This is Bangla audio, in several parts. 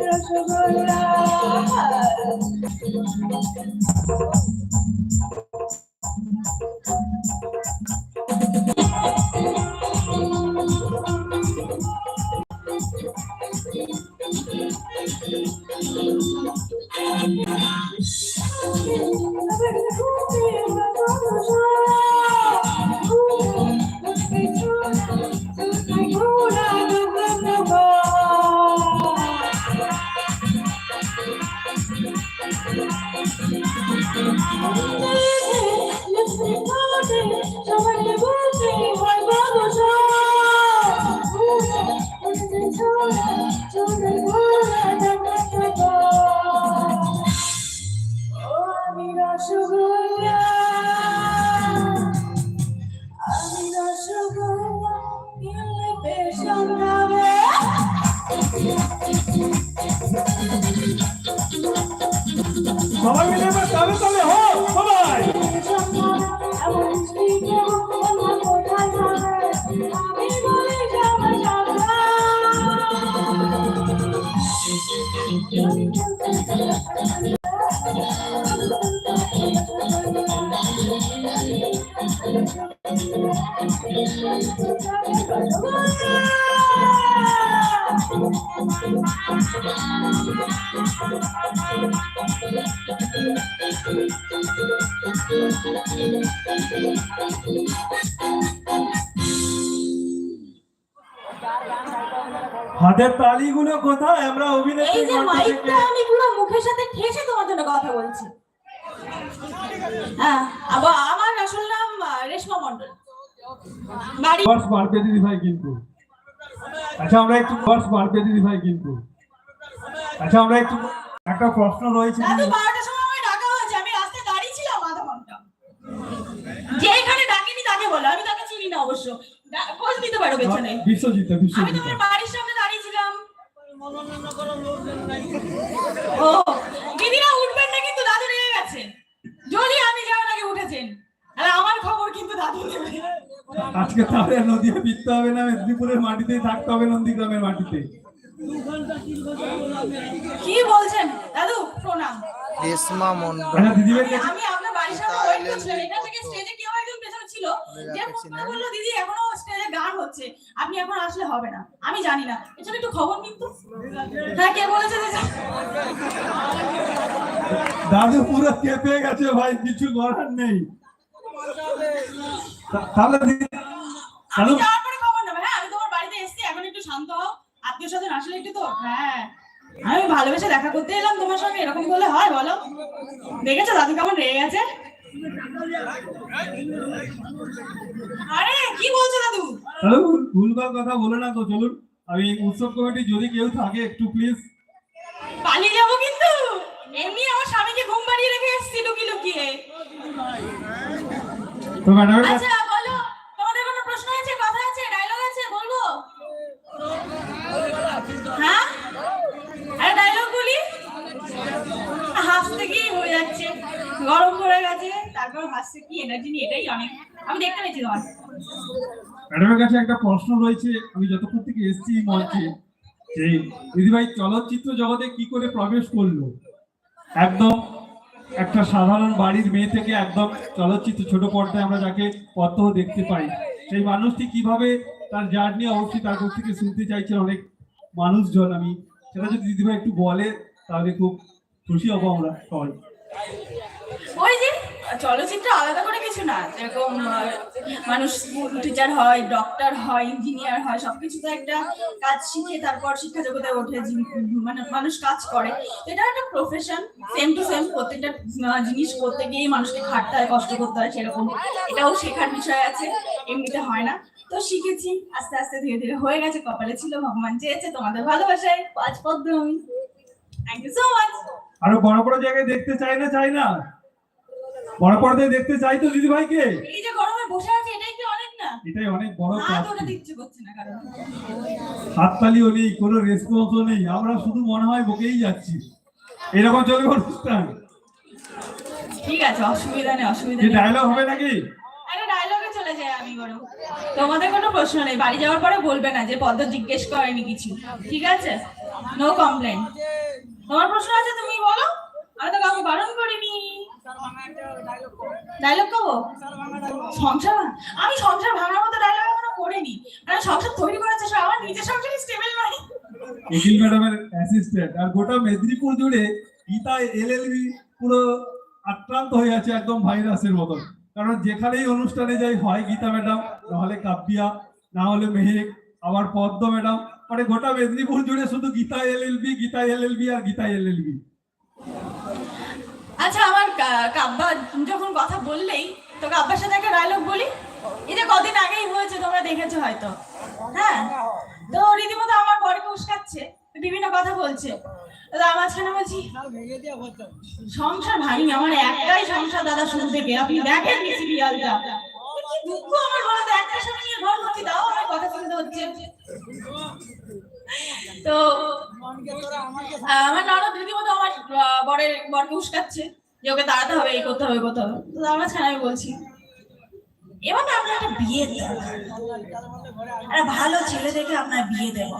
রসগোল্লা সবাই মিলে তালে তালে হাতের তালিগুলো কোথায়? আমরা অভিনেত্রী এই যে মুখের সাথে ঠেসে তোমার জন্য কথা বলছি। হ্যাঁ আবার আমার আসল নাম রেশমা মন্ডল বাড়ি বর্ষ বাড়বে দিদি ভাই কিন্তু। আচ্ছা আমরা একটু বর্ষ বাড়বে দিদি ভাই কিন্তু। আচ্ছা আমরা একটু একটা প্রশ্ন রয়েছে রাত বারোটার সময় আমায় ডাকা হয়েছে আমি রাস্তায় দাঁড়িয়ে ছিলাম আধা ঘণ্টা। যে এখানে তাকে বলো আমি তাকে চিনি না অবশ্য। খোঁজ নিতে পারো পেছনে। বিশ্বজিৎ আমি বিশ্বজিৎ। তোমার বাড়ির সামনে দাঁড়িয়ে ছিলাম। ও দিদিরা উঠবেন না কিন্তু দাদু রেগে গেছে যদি আমি যাওয়ার আগে উঠেছেন আর আমার খবর কিন্তু দাদু নেবে আজকে তাহলে নদীতে ফিরতে হবে না মেদিনীপুরের মাটিতেই থাকতে হবে নন্দীগ্রামের মাটিতে। কি বলছেন? দাদু প্রণাম। রেশমা মন্ডল আচ্ছা দিদি আমি- আপনার বাড়ির সামনে ওয়েট করছিলাম এখান থেকে স্টেজে কেউ একজন পেছনে ছিল। যে ফোন বলল দিদি এখনও স্টেজে গান হচ্ছে। আপনি এখন আসলে হবে না। আমি জানি না। এজন্য একটু খবর নিন তো। হ্যাঁ কে বলেছে দাদু পুরো কেঁপে গেছে ভাই কিছু করার নেই। তাহলে দিদি আমি দাদু যাওয়ার পরে খবর নেবে হ্যাঁ? আমি তোমার বাড়িতে এসেছি এখন একটু শান্ত হও। আত্মীয় স্বজন আসলে একটু তো হ্যাঁ। আমি ভালোবেসে দেখা করতে এলাম তোমার সঙ্গে এরকম করলে হয় বলো? দেখেছ দাদু কেমন রেগে গেছে? আরে কি বলছো দাদু? দাদু ভুল- ভুলভাল কথা বলে না তো চলুন। আমি উৎসব কমিটি যদি কেউ থাকে একটু প্লিজ পালিয়ে যাব কিন্তু। এমনি আমার স্বামীকে ঘুম পাড়িয়ে রেখে এসেছি লুকিয়ে লুকিয়ে। তো ম্যাডামের কাছে আচ্ছা বলো তোমাদের কোনো প্রশ্ন আছে কথা আছে ডায়লগ আছে বলব হ্যাঁ আরে ডায়লগ বলি হাসতে গিয়ে হয়ে যাচ্ছে গরম পড়ে গেছে তারপর কি? এনার্জি নিয়ে এটাই অনেক। আমি দেখতে পেয়েছি তোমার। ম্যাডামের কাছে একটা প্রশ্ন রয়েছে। আমি যতক্ষণ থেকে এসেছি মঞ্চে যে দিদিভাই চলচ্চিত্র জগতে কি করে প্রবেশ করল? একদম একটা সাধারণ বাড়ির মেয়ে থেকে একদম চলচ্চিত্র ছোট পর্দায় আমরা যাকে কত দেখতে পাই সেই মানুষটি কীভাবে তার জার্নি অবশ্যই তার কাছ থেকে শুনতে চাইছেন অনেক মানুষজন। আমি সেটা যদি দিদিভাই একটু বলে তাহলে খুব খুশি হব আমরা সবাই। চলচ্চিত্র আলাদা করে কিছু না। যেরকম মানুষ টিচার হয় ডক্টর হয় ইঞ্জিনিয়ার হয়, সবকিছু তো একটা কাজ শিখে তারপর শিক্ষা জগতে ওঠে মানে মানুষ কাজ করে। এটা একটা প্রফেশন সেম টু সেম প্রত্যেকটা জিনিস করতে মানুষকে খাটতে হয়, কষ্ট করতে হয় সেরকম। এটাও শেখার বিষয় আছে, এমনিতে হয় না। তো শিখেছি, আস্তে আস্তে ধীরে ধীরে হয়ে গেছে, কপালে ছিল ভগবান চেয়েছে, তোমাদের ভালোবাসায় পাঁচ পদ্ম থ্যাংক ইউ সো মাচ আরও বড় বড় জায়গায় দেখতে চাই না চাই না? বড় পর্দায় দেখতে চাই তো দিদিভাইকে। এই যে গরমে বসে আছে এটাই কি অনেক না? এটাই অনেক বড় কাজ। ওঠাতে ইচ্ছে করছে না কারণ। হাততালিও নেই কোনো রেসপন্সও নেই। আমরা শুধু মনে হয় বকেই যাচ্ছি। এরকম চলবে অনুষ্ঠান। ঠিক আছে অসুবিধা নেই অসুবিধা নেই। ডায়লগ হবে নাকি? আরে ডায়লগে চলে যাই আমি বরং। তোমাদের কোনো প্রশ্ন নেই বাড়ি যাওয়ার পরে বলবে না যে পদ্ম জিজ্ঞেস করেনি কিছু। ঠিক আছে? নো কমপ্লেন তোমার প্রশ্ন আছে তুমি বলো। তো করিনি। আমি করিনি। সংসার তৈরি আমার ম্যাডামের অ্যাসিস্ট্যান্ট আর গোটা মেদিনীপুর জুড়ে গীতা এলএলবি পুরো আক্রান্ত হয়ে আছে একদম ভাইরাসের মতন। কারণ যেখানেই অনুষ্ঠানে যাই, হয় গীতা ম্যাডাম, নাহলে কাব্যিয়া না হলে মেহেক, আবার পদ্ম ম্যাডাম। মানে গোটা মেদিনীপুর জুড়ে শুধু গীতা এলএলবি গীতা এলএলবি আর গীতা এল এল এলএলবি আচ্ছা আমার কাব্বা যখন কথা বললেই, তো কাব্বার সাথে একটা ডায়লগ বলি? এটা কদিন আগেই হয়েছে, তোমরা দেখেছ হয়তো। হ্যাঁ? তো রীতিমতো আমার বরকে উস্কাচ্ছে, বিভিন্ন কথা বলছে। আমার সংসার ভাঙি, আমার একটাই সংসার, দাদা, শুরু থেকে। আপনি দেখেন সিরিয়ালটা আমার কথা হচ্ছে। তো আমার ননদ রীতিমতো বরের বরকে উস্কাচ্ছে যে ওকে তাড়াতে হবে, এই করতে হবে করতে হবে। তো আমার আমি বলছি, এবার আপনার একটা বিয়ে একটা ভালো ছেলে দেখে আপনার বিয়ে দেবো।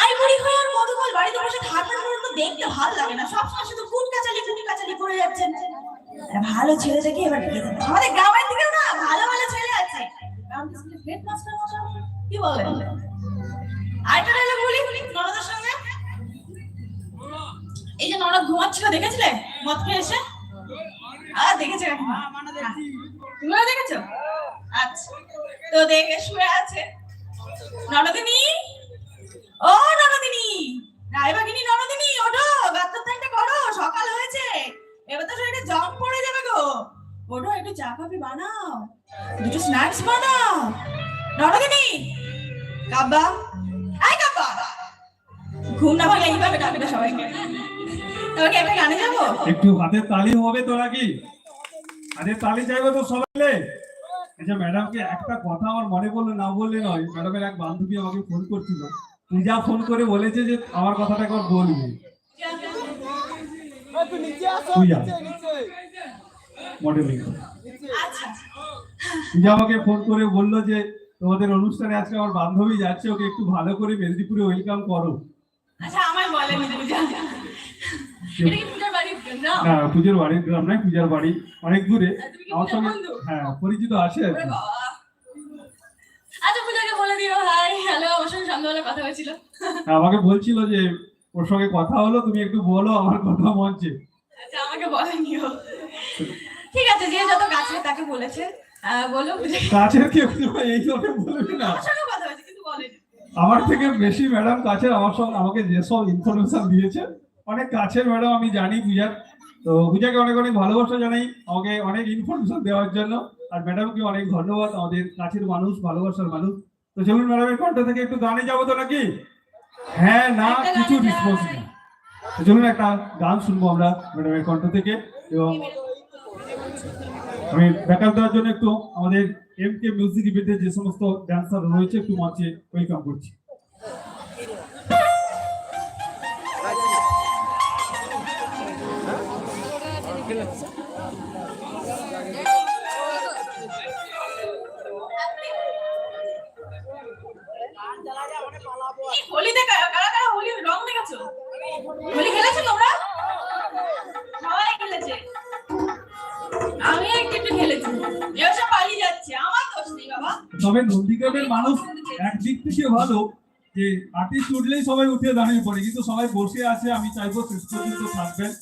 আইবুড়ি হয়ে আর কতকাল বাড়িতে বসে থাকবেন বলুন তো দেখতে ভালো লাগে না। সবসময় শুধু কুট কাচালি কুটি কাচালি করে যাচ্ছেন। ভালো ছেলে দেখে এবার বিয়ে দেবো। আমাদের গ্রামের দিকেও না ভালো ভালো ছেলে আছে। হেডমাস্টার মশাই, কি বলেন? আরেকটা ডায়লগ বলি, ননদের সঙ্গে? এই যে ননদ ঘুমাচ্ছিল দেখেছিলে? মদ খেয়ে এসে? আর দেখেছে হ্যাঁ। তুমিও দেখেছ? আচ্ছা। তো দেখে শুয়ে আছে। ননদিনী? ও ননদিনী! রায়বাগিনী ননদিনী ওঠো গাত্তার টাইমটা করো সকাল হয়েছে। এবার তো শরীরে জং পড়ে যাবে গো। ওঠো একটু চা কফি বানাও। দুটো স্ন্যাক্স বানাও। ননদিনী! কাব্বা? আই কাব্বা! ঘুম না ভাঙলে এইভাবে ডাকবে সবাইকে। একটা হাতের তালি হবে তো নাকি? হাতের তালি চাইবে তো সবাই আচ্ছা ম্যাডামকে একটা কথা আমার মনে পড়ল না বললে নয় ম্যাডামের এক বান্ধবী আমাকে ফোন করছিল। পূজা ফোন করে বলেছে যে আমার কথাটা একবার বলবে। পূজা মডেলিং আচ্ছা। পূজা আমাকে ফোন করে বলল যে তোমাদের অনুষ্ঠানে আজকে আমার বান্ধবী যাচ্ছে ওকে একটু ভালো করে মেদিনীপুরে ওয়েলকাম করো। আচ্ছা আমায় বলেনি পূজা। কি না পুজোর বাড়ির গ্রাম নয় পূজার বাড়ি অনেক দূরে। আমার সঙ্গে হ্যাঁ পরিচিত আছে। আচ্ছা পূজাকে বলে দিও হাই হ্যালো আমার সঙ্গে সন্ধ্যাবেলা কথা হয়েছিল। আমাকে বলছিল যে ওর সঙ্গে কথা হলো তুমি একটু বলো আমার কথা মঞ্চে। আচ্ছা আমাকে বলেনিও ঠিক আছে যে যত কাছে তাকে বলেছে বলো। কাছের কেউ এই সবে বলবি না। আমার সঙ্গে কথা হয়েছে কিন্তু বলেনি। আমার থেকে বেশি ম্যাডাম কাছের আমার সঙ্গে আমাকে যেসব ইনফরমেশন দিয়েছে অনেক কাছের ম্যাডাম আমি জানি পূজার। তো পূজাকে অনেক অনেক ভালোবাসা জানাই। আমাকে অনেক ইনফরমেশন দেওয়ার জন্য। আর ম্যাডামকে অনেক ধন্যবাদ আমাদের কাছের মানুষ ভালোবাসার মানুষ। তো চলুন ম্যাডামের কণ্ঠ থেকে একটু গানে যাব তো নাকি? হ্যাঁ না কিছু রেসপন্স নেই। তো চলুন একটা গান শুনব আমরা ম্যাডামের কণ্ঠ থেকে। এবং আমি ব্যাকআপ দেওয়ার জন্য একটু আমাদের এম কে মিউজিক ইভেন্টে যে সমস্ত ডান্সার রয়েছে একটু মঞ্চে ওয়েলকাম করছি। হোলিতে কারা কারা হোলি, রং দেখেছ? হোলি খেলেছো তোমরা? সবাই খেলেছে। আমি একটু খেলেছি। পালিয়ে যাচ্ছে, আমার দোষ নেই বাবা। তবে নন্দীগ্রামের মানুষ একদিক থেকে ভালো যে আর্টিস্ট উঠলেই সবাই উঠে দাঁড়িয়ে পড়ে, কিন্তু সবাই বসে আছে, আমি চাইব শেষ থাকবেন।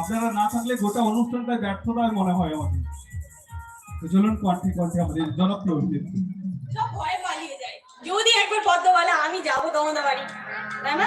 আপনারা না থাকলে গোটা অনুষ্ঠানটা ব্যর্থতায় মনে হয় আমাদের। চলুন কণ্ঠে কণ্ঠে আমাদের জনপ্রিয় অভিনেত্রী। সব ভয়ে পালিয়ে যায় যদি একবার পদ্ম বলে আমি যাব তোমাদের বাড়ি। তাই না।